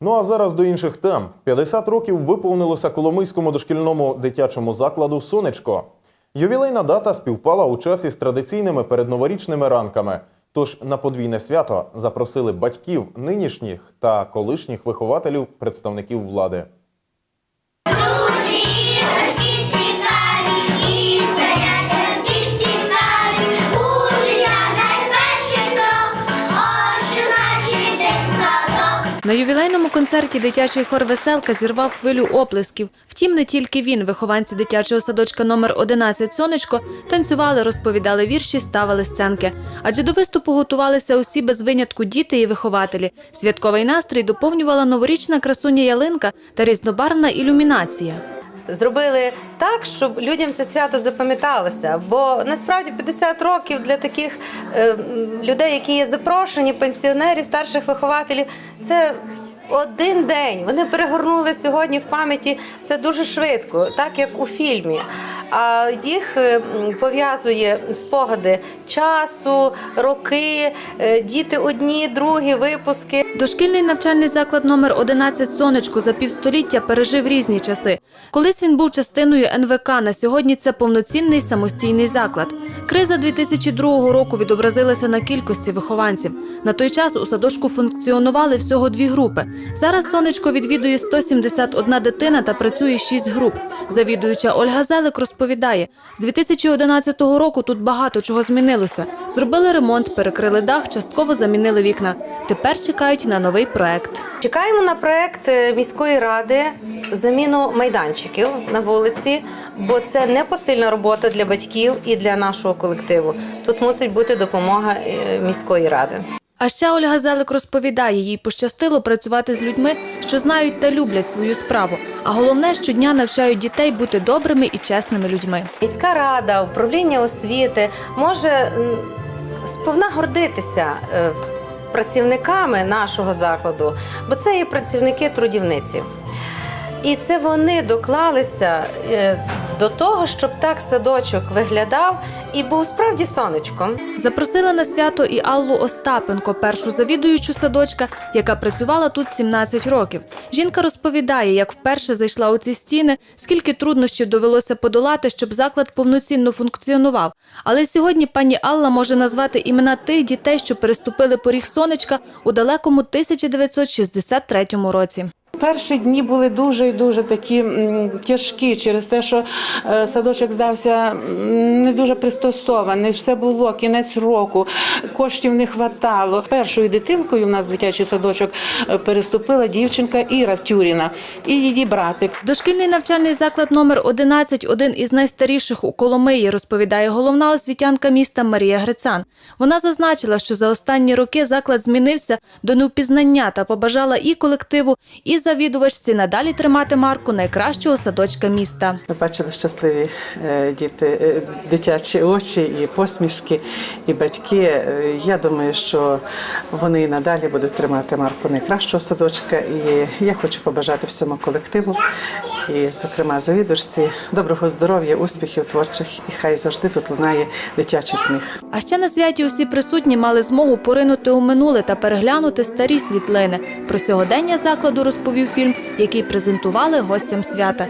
Ну а зараз до інших тем. 50 років виповнилося Коломийському дошкільному дитячому закладу Сонечко. Ювілейна дата співпала у часі з традиційними передноворічними ранками. Тож на подвійне свято запросили батьків нинішніх та колишніх вихователів представників влади. На ювілейному концерті дитячий хор Веселка зірвав хвилю оплесків. Втім, не тільки він, вихованці дитячого садочка номер 11 Сонечко танцювали, розповідали вірші, ставили сценки. Адже до виступу готувалися усі без винятку діти і вихователі. Святковий настрій доповнювала новорічна красуня ялинка та різнобарвна ілюмінація. Зробили так, щоб людям це свято запам'яталося. Бо насправді 50 років для таких е, людей, які є запрошені, пенсіонерів, старших вихователів, це. Один день вони перегорнули сьогодні в пам'яті все дуже швидко, так як у фільмі. А їх е, пов'язує спогади часу, роки, е, діти одні, другі, випуски. Дошкільний навчальний заклад номер 11 Сонечко за півстоліття пережив різні часи. Колись він був частиною НВК, на сьогодні це повноцінний самостійний заклад. Криза 2002 року відобразилася на кількості вихованців. На той час у садочку функціонували всього дві групи. Зараз сонечко відвідує 171 дитина та працює 6 груп. Завідуюча Ольга Зелик розповідає, з 2011 року тут багато чого змінилося. Зробили ремонт, перекрили дах, частково замінили вікна. Тепер чекають на новий проект. Чекаємо на проект е, міської ради заміну майданчиків на вулиці, бо це непосильна робота для батьків і для нашого колективу. Тут мусить бути допомога е, міської ради. А ще Ольга Зелик розповідає, їй пощастило працювати з людьми, що знають та люблять свою справу. А головне, щодня навчають дітей бути добрими і чесними людьми. Міська рада, управління освіти може сповна гордитися е, працівниками нашого закладу, бо це є працівники трудівниці. І це вони доклалися е, до того, щоб так садочок виглядав і був справді сонечком. Запросила на свято і Аллу Остапенко, першу завідуючу садочка, яка працювала тут 17 років. Жінка розповідає, як вперше зайшла у ці стіни, скільки труднощів довелося подолати, щоб заклад повноцінно функціонував. Але сьогодні пані Алла може назвати імена тих дітей, що переступили поріг сонечка у далекому 1963 році. Перші дні були дуже і дуже такі тяжкі через те, що е, садочок здався не дуже пристосований. Все було кінець року, коштів не хватало. Першою дитинкою в нас дитячий садочок е, переступила дівчинка Іра Тюріна і її братик. Дошкільний навчальний заклад номер 11 – один із найстаріших у Коломиї, розповідає головна освітянка міста Марія Грицан. Вона зазначила, що за останні роки заклад змінився до невпізнання та побажала і колективу, і завідувачці надалі тримати марку найкращого садочка міста. Ми бачили щасливі е, діти, е, дитячі очі і посмішки, і батьки. Е, Я думаю, що вони і надалі будуть тримати марку найкращого садочка. І я хочу побажати всьому колективу, і, зокрема, завідувачці, доброго здоров'я, успіхів творчих, і хай завжди тут лунає дитячий сміх. А ще на святі усі присутні мали змогу поринути у минуле та переглянути старі світлини. Про сьогодення закладу розповів фільм, який презентували гостям свята.